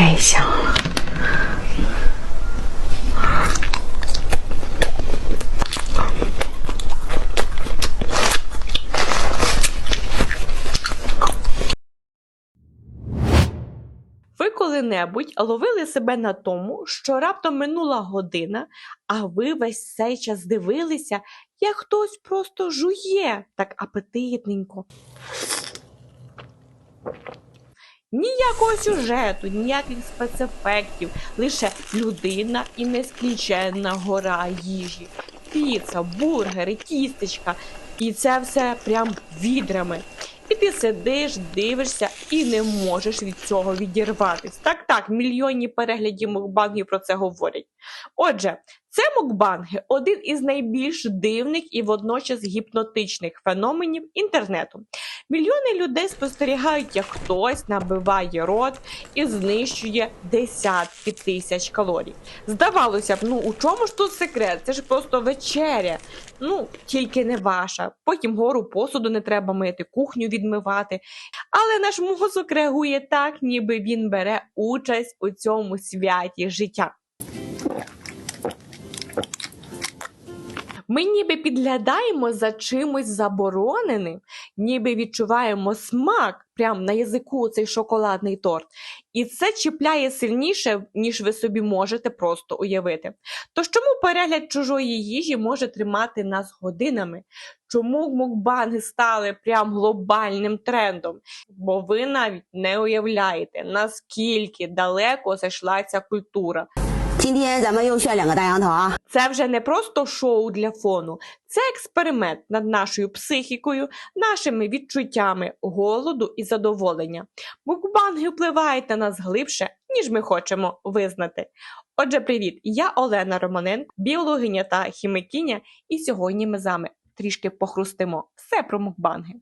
太香了。 Ви коли-небудь ловили себе на тому, що раптом минула година, а ви весь цей час дивилися, як хтось просто жує так апетитненько. Ніякого сюжету, ніяких спецефектів, лише людина і нескінченна гора їжі. Піца, бургери, тістечка. І це все прям відрами. І ти сидиш, дивишся і не можеш від цього відірватись. Так, так, мільйонні переглядів мукбангів про це говорять. Отже, це мукбанги один із найбільш дивних і водночас гіпнотичних феноменів інтернету. Мільйони людей спостерігають, як хтось набиває рот і знищує десятки тисяч калорій. Здавалося б, ну у чому ж тут секрет? Це ж просто вечеря. Ну, тільки не ваша. Потім гору посуду не треба мити, кухню відмивати. Але наш мозок реагує так, ніби він бере участь у цьому святі життя. Ми ніби підглядаємо за чимось забороненим, ніби відчуваємо смак прямо на язику цей шоколадний торт. І це чіпляє сильніше, ніж ви собі можете просто уявити. Тож чому перегляд чужої їжі може тримати нас годинами? Чому мукбанги стали прям глобальним трендом? Бо ви навіть не уявляєте, наскільки далеко зайшла ця культура. 今天咱们又炫两个大羊头啊！ Це вже не просто шоу для фону, це експеримент над нашою психікою, нашими відчуттями голоду і задоволення. Мукбанги впливають на нас глибше, ніж ми хочемо визнати. Отже, привіт! Я Олена Романенко, біологиня та хімікиня, і сьогодні ми з вами трішки похрустимо все про мукбанги.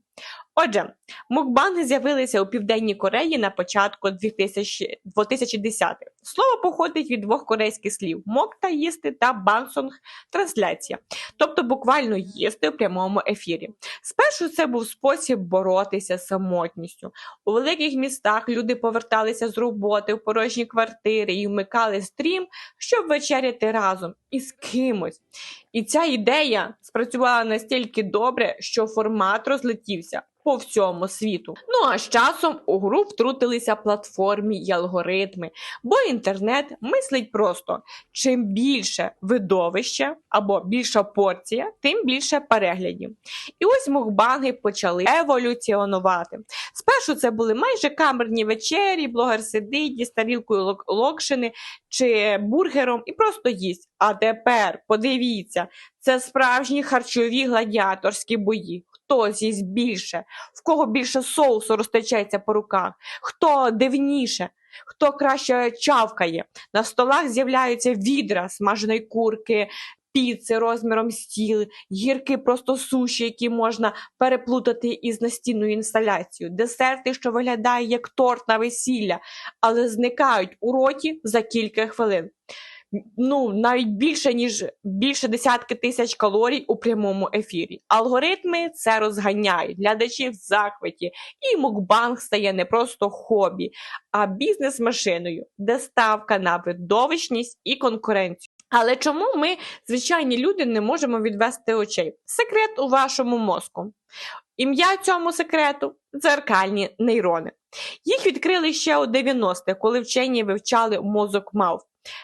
Отже, мукбанги з'явилися у Південній Кореї на початку 2010-х. Слово походить від двох корейських слів: мок та їсти та бансонг трансляція, тобто буквально їсти у прямому ефірі. Спершу це був спосіб боротися з самотністю. У великих містах люди поверталися з роботи в порожні квартири і вмикали стрім, щоб вечеряти разом із кимось. І ця ідея спрацювала настільки добре, що формат розлетівся по всьому світу. Ну а з часом у гру втрутилися платформи й алгоритми, бо інтернет мислить просто: чим більше видовище або більша порція, тим більше переглядів. І ось мукбанги почали еволюціонувати. Спершу це були майже камерні вечері, блогер сидить із тарілкою локшини чи бургером і просто їсть. А тепер подивіться, це справжні харчові гладіаторські бої. Хто з'їсть більше, в кого більше соусу розтечеться по руках, хто дивніше, хто краще чавкає. На столах з'являються відра смаженої курки, піци розміром стіл, гірки просто суші, які можна переплутати із настінною інсталяцією, десерти, що виглядає як торт на весілля, але зникають у роті за кілька хвилин. Ну, навіть більше ніж більше десятки тисяч калорій у прямому ефірі. Алгоритми це розганяють, глядачі в захваті, і мукбанг стає не просто хобі, а бізнес-машиною, де ставка на видовищність і конкуренцію. Але чому ми, звичайні люди, не можемо відвести очей? Секрет у вашому мозку. Ім'я цьому секрету дзеркальні нейрони. Їх відкрили ще у 90-х, коли вчені вивчали мозок мавп.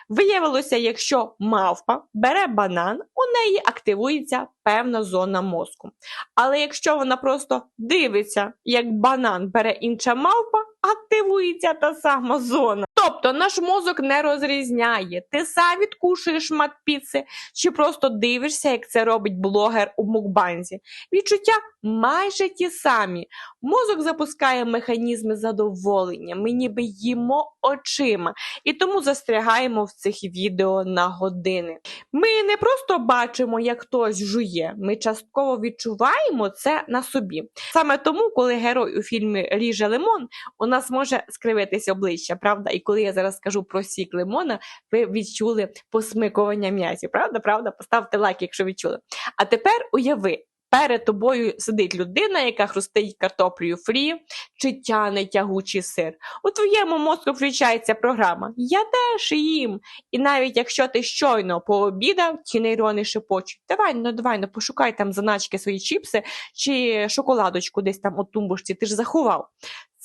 Виявилося, якщо мавпа бере банан, у неї активується певна зона мозку. Але якщо вона просто дивиться, як банан бере інша мавпа, активується та сама зона. Тобто наш мозок не розрізняє, ти сам відкушуєш шмат піци, чи просто дивишся, як це робить блогер у мукбанзі. Відчуття майже ті самі. Мозок запускає механізми задоволення, ми ніби їмо очима, і тому застрягаємо в цих відео на години. Ми не просто бачимо, як хтось жує, ми частково відчуваємо це на собі. Саме тому, коли герой у фільмі ріже лимон, у нас може скривитись обличчя, правда? І коли я зараз скажу про сік лимона, ви відчули посмикування м'язів, правда? Правда? Поставте лайк, якщо відчули. А тепер уяви. Перед тобою сидить людина, яка хрустить картоплею фрі чи тяне тягучий сир. У твоєму мозку включається програма Я теж їм. І навіть якщо ти щойно пообідав, ті нейрони шепочуть. Давай, ну давай, ну пошукай там заначки свої чіпси чи шоколадочку десь там у тумбушці, ти ж заховав.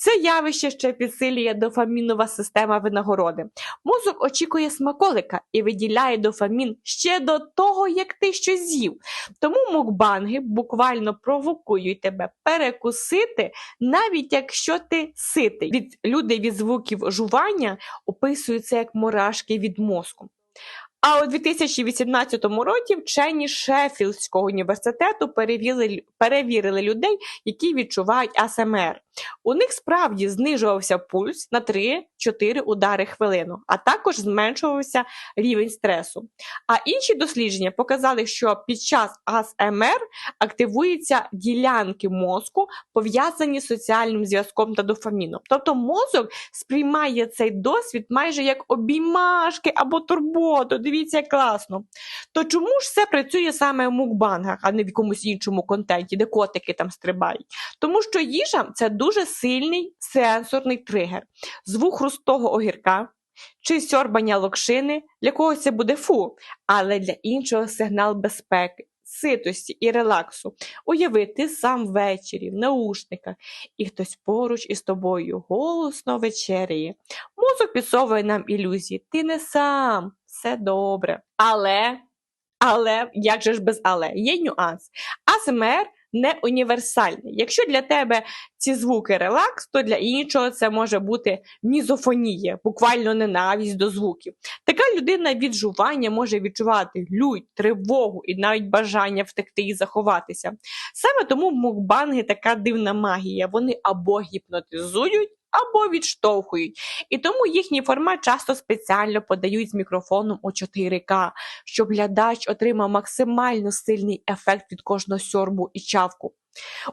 Це явище ще підсилює дофамінова система винагороди. Мозок очікує смаколика і виділяє дофамін ще до того, як ти щось з'їв. Тому мукбанги буквально провокують тебе перекусити, навіть якщо ти ситий. Від люди від звуків жування описують це як мурашки від мозку. А у 2018 році вчені Шеффілдського університету перевірили, перевірили людей, які відчувають АСМР. У них справді знижувався пульс на 3-4 удари хвилину, а також зменшувався рівень стресу. А інші дослідження показали, що під час АСМР активуються ділянки мозку, пов'язані з соціальним зв'язком та дофаміном. Тобто мозок сприймає цей досвід майже як обіймашки або турботу. Дивіться, як класно. То чому ж це працює саме в мукбангах, а не в якомусь іншому контенті, де котики там стрибають? Тому що їжа це дуже сильний сенсорний тригер. Звук хрустого огірка чи сьорбання локшини для когось це буде фу, але для іншого сигнал безпеки. Ситості і релаксу. Уяви, ти сам ввечері, в наушниках, і хтось поруч із тобою голосно вечеряє. Мозок підсовує нам ілюзії. Ти не сам, все добре. Але, але, як же ж без але? Є нюанс. АСМР не універсальний. Якщо для тебе ці звуки релакс, то для іншого це може бути мізофонія, буквально ненависть до звуків. Така людина від жування може відчувати лють, тривогу і навіть бажання втекти і заховатися. Саме тому мукбанги така дивна магія. Вони або гіпнотизують, або відштовхують. І тому їхній формат часто спеціально подають з мікрофоном у 4К, щоб глядач отримав максимально сильний ефект від кожного сьорбу і чавку.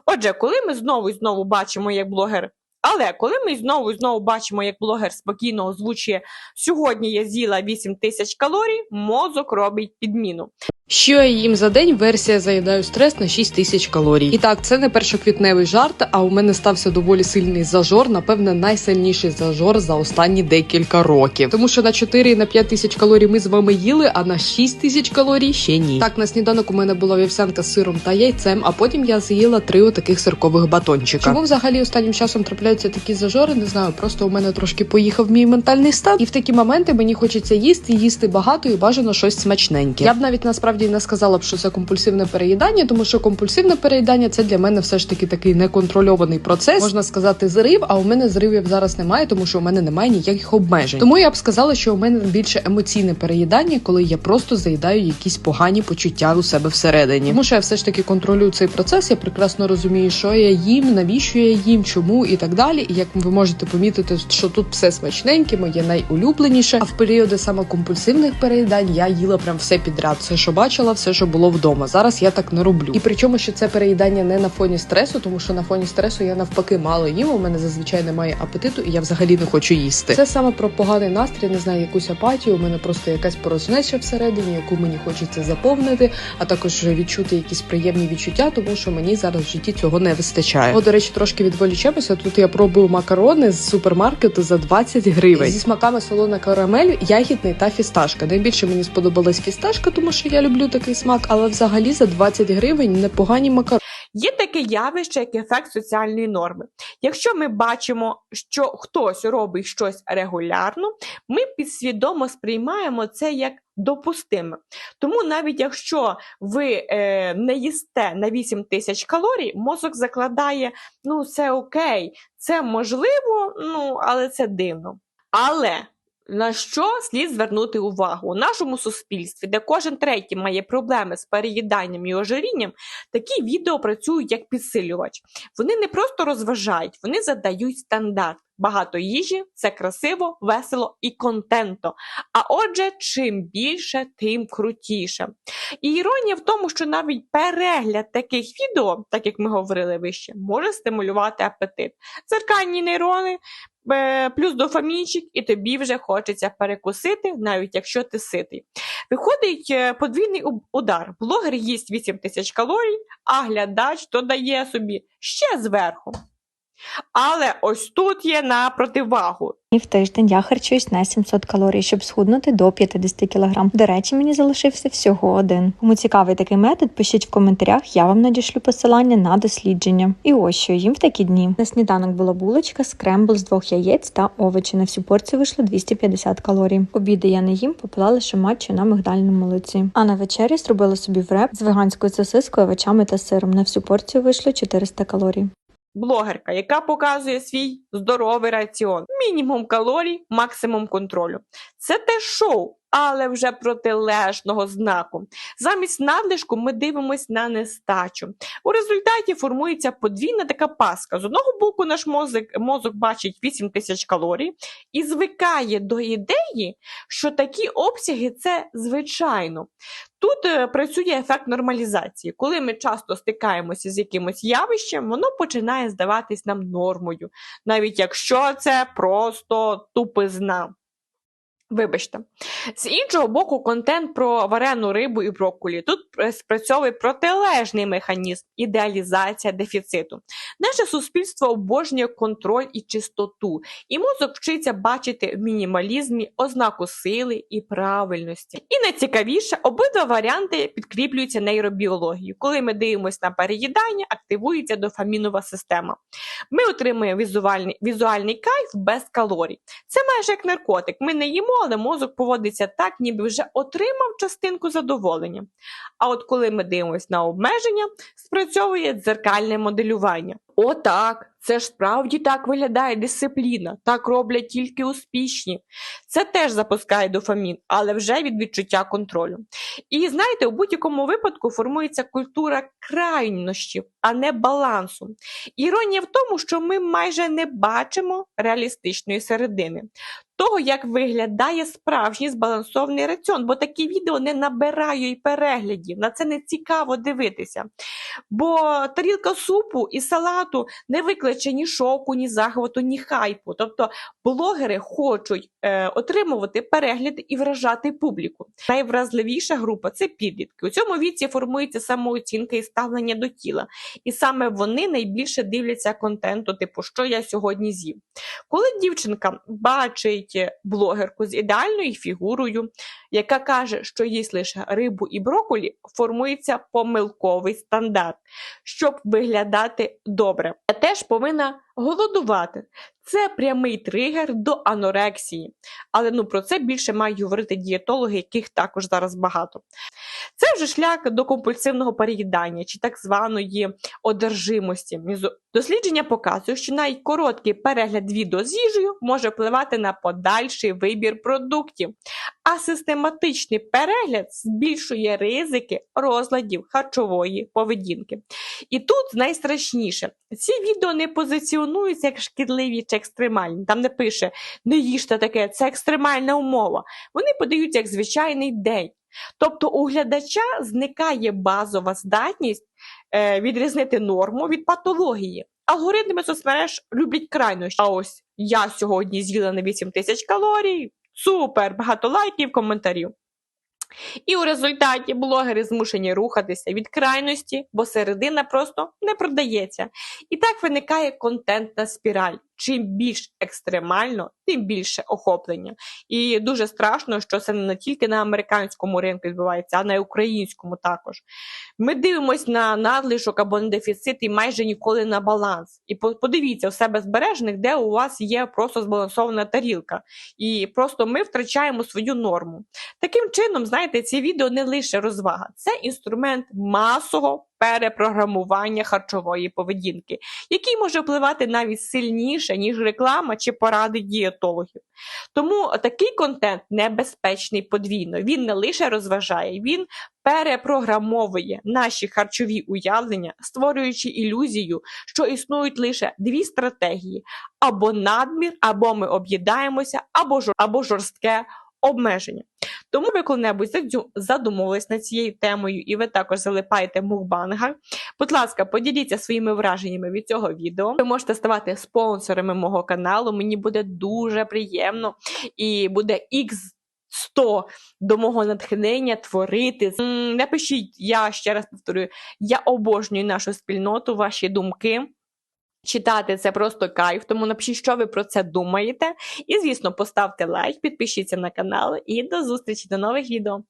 Отже, коли ми знову і знову бачимо, як блогер. Але коли ми знову і знову бачимо, як блогер спокійно озвучує сьогодні я з'їла 8 тисяч калорій, мозок робить підміну. Що я їм за день? Версія заїдаю стрес на 6 тисяч калорій. І так, це не першоквітневий жарт, а у мене стався доволі сильний зажор, напевне, найсильніший зажор за останні декілька років. Тому що на 4 і на 5 тисяч калорій ми з вами їли, а на 6 тисяч калорій ще ні. Так, на сніданок у мене була вівсянка з сиром та яйцем, а потім я з'їла три отаких сиркових батончика. Чому взагалі останнім часом трапляються такі зажори? Не знаю. Просто у мене трошки поїхав мій ментальний стан, і в такі моменти мені хочеться їсти, їсти багато і бажано щось смачненьке. Я б навіть насправді не сказала б, що це компульсивне переїдання, тому що компульсивне переїдання це для мене все ж таки такий неконтрольований процес. Можна сказати, зрив. А у мене зривів зараз немає, тому що у мене немає ніяких обмежень. Тому я б сказала, що у мене більше емоційне переїдання, коли я просто заїдаю якісь погані почуття у себе всередині. Тому що я все ж таки контролюю цей процес. Я прекрасно розумію, що я їм, навіщо я їм, чому і так далі. І як ви можете помітити, що тут все смачненьке, моє найулюбленіше. А в періоди саме компульсивних переїдань я їла прям все підряд. Все, що бачила, все, що було вдома. Зараз я так не роблю. І причому, що це переїдання не на фоні стресу, тому що на фоні стресу я навпаки мало їм. У мене зазвичай немає апетиту, і я взагалі не хочу їсти. Це саме про поганий настрій, не знаю, якусь апатію. У мене просто якась порожнеча всередині, яку мені хочеться заповнити, а також відчути якісь приємні відчуття, тому що мені зараз в житті цього не вистачає. О, до речі, трошки відволічемося. Тут я пробую макарони з супермаркету за 20 гривень зі смаками солона карамель, ягідний та фісташка. Найбільше мені сподобалась фісташка, тому що я люблю такий смак, але взагалі за 20 гривень непогані макарони. Є таке явище, як ефект соціальної норми. Якщо ми бачимо, що хтось робить щось регулярно, ми підсвідомо сприймаємо це як допустиме. Тому навіть якщо ви е, не їсте на 8 тисяч калорій, мозок закладає, ну це окей, це можливо, ну але це дивно. Але на що слід звернути увагу у нашому суспільстві, де кожен третій має проблеми з переїданням і ожирінням, такі відео працюють як підсилювач. Вони не просто розважають, вони задають стандарт. Багато їжі це красиво, весело і контенто. А отже, чим більше, тим крутіше. І іронія в тому, що навіть перегляд таких відео, так як ми говорили вище, може стимулювати апетит. Циркальні нейрони плюс дофамінчик, і тобі вже хочеться перекусити, навіть якщо ти ситий. Виходить е, подвійний удар. Блогер їсть 8 тисяч калорій, а глядач додає собі ще зверху. Але ось тут є на противагу. І в тиждень я харчуюсь на 700 калорій, щоб схуднути до 50 кг. До речі, мені залишився всього один. Кому цікавий такий метод, пишіть в коментарях, я вам надішлю посилання на дослідження. І ось що їм в такі дні. На сніданок була булочка, скрембл з двох яєць та овочі. На всю порцію вийшло 250 калорій. Обіди я не їм, попила лише матчу на мигдальному молоці. А на вечері зробила собі вреп з веганською сосискою, овочами та сиром. На всю порцію вийшло 400 калорій. Блогерка, яка показує свій здоровий раціон. Мінімум калорій, максимум контролю. Це те шоу, але вже протилежного знаку. Замість надлишку ми дивимось на нестачу. У результаті формується подвійна така паска. З одного боку, наш мозок, мозок бачить 8 тисяч калорій і звикає до ідеї, що такі обсяги це звичайно. Тут е, працює ефект нормалізації. Коли ми часто стикаємося з якимось явищем, воно починає здаватись нам нормою, навіть якщо це просто тупизна. Вибачте. З іншого боку, контент про варену рибу і брокколі. Тут спрацьовує протилежний механізм ідеалізація дефіциту. Наше суспільство обожнює контроль і чистоту, і мозок вчиться бачити в мінімалізмі ознаку сили і правильності. І найцікавіше, обидва варіанти підкріплюються нейробіологією. Коли ми дивимося на переїдання, активується дофамінова система. Ми отримуємо візуальний, візуальний кайф без калорій. Це майже як наркотик. Ми не їмо, але мозок поводиться так, ніби вже отримав частинку задоволення. А от коли ми дивимося на обмеження, спрацьовує дзеркальне моделювання. О, так, це ж справді так виглядає дисципліна, так роблять тільки успішні. Це теж запускає дофамін, але вже від відчуття контролю. І знаєте, у будь-якому випадку формується культура крайнощів, а не балансу. Іронія в тому, що ми майже не бачимо реалістичної середини. Того, як виглядає справжній збалансований раціон, бо такі відео не набирають переглядів, на це не цікаво дивитися. Бо тарілка супу і салату не викличе ні шоку, ні захвату, ні хайпу. Тобто блогери хочуть е, отримувати перегляди і вражати публіку. Найвразливіша група це підлітки. У цьому віці формується самооцінка і ставлення до тіла. І саме вони найбільше дивляться контенту, типу, що я сьогодні з'їв. Коли дівчинка бачить блогерку з ідеальною фігурою, яка каже, що їсть лише рибу і броколі, формується помилковий стандарт, щоб виглядати добре. Я теж повинна голодувати. Це прямий тригер до анорексії. Але ну про це більше мають говорити дієтологи, яких також зараз багато. Це вже шлях до компульсивного переїдання чи так званої одержимості. Дослідження показують, що навіть короткий перегляд відео з їжею може впливати на подальший вибір продуктів, а систематичний перегляд збільшує ризики розладів харчової поведінки. І тут найстрашніше: ці відео не позиціонуються як шкідливі чи екстремальні. Там не пише не їжте таке, це екстремальна умова. Вони подаються як звичайний день. Тобто у глядача зникає базова здатність е, відрізнити норму від патології. Алгоритми соцмереж люблять крайнощі. А ось я сьогодні з'їла на 8 тисяч калорій. Супер! Багато лайків, коментарів. І у результаті блогери змушені рухатися від крайності, бо середина просто не продається. І так виникає контентна спіраль. Чим більш екстремально, тим більше охоплення. І дуже страшно, що це не тільки на американському ринку відбувається, а на українському також. Ми дивимося на надлишок або на дефіцит і майже ніколи на баланс. І подивіться у себе збережених, де у вас є просто збалансована тарілка. І просто ми втрачаємо свою норму. Таким чином, знаєте, ці відео не лише розвага, це інструмент масового перепрограмування харчової поведінки, який може впливати навіть сильніше, ніж реклама чи поради дієтологів. Тому такий контент небезпечний подвійно. Він не лише розважає, він перепрограмовує наші харчові уявлення, створюючи ілюзію, що існують лише дві стратегії: або надмір, або ми об'їдаємося, або, жор- або жорстке обмеження. Тому ви коли-небудь задумувались над цією темою, і ви також залипаєте в мукбангах. Будь ласка, поділіться своїми враженнями від цього відео. Ви можете ставати спонсорами мого каналу. Мені буде дуже приємно і буде ікс 100 до мого натхнення творити. Напишіть, я ще раз повторюю, я обожнюю нашу спільноту, ваші думки. Читати це просто кайф, тому напишіть, що ви про це думаєте. І, звісно, поставте лайк, підпишіться на канал і до зустрічі до нових відео.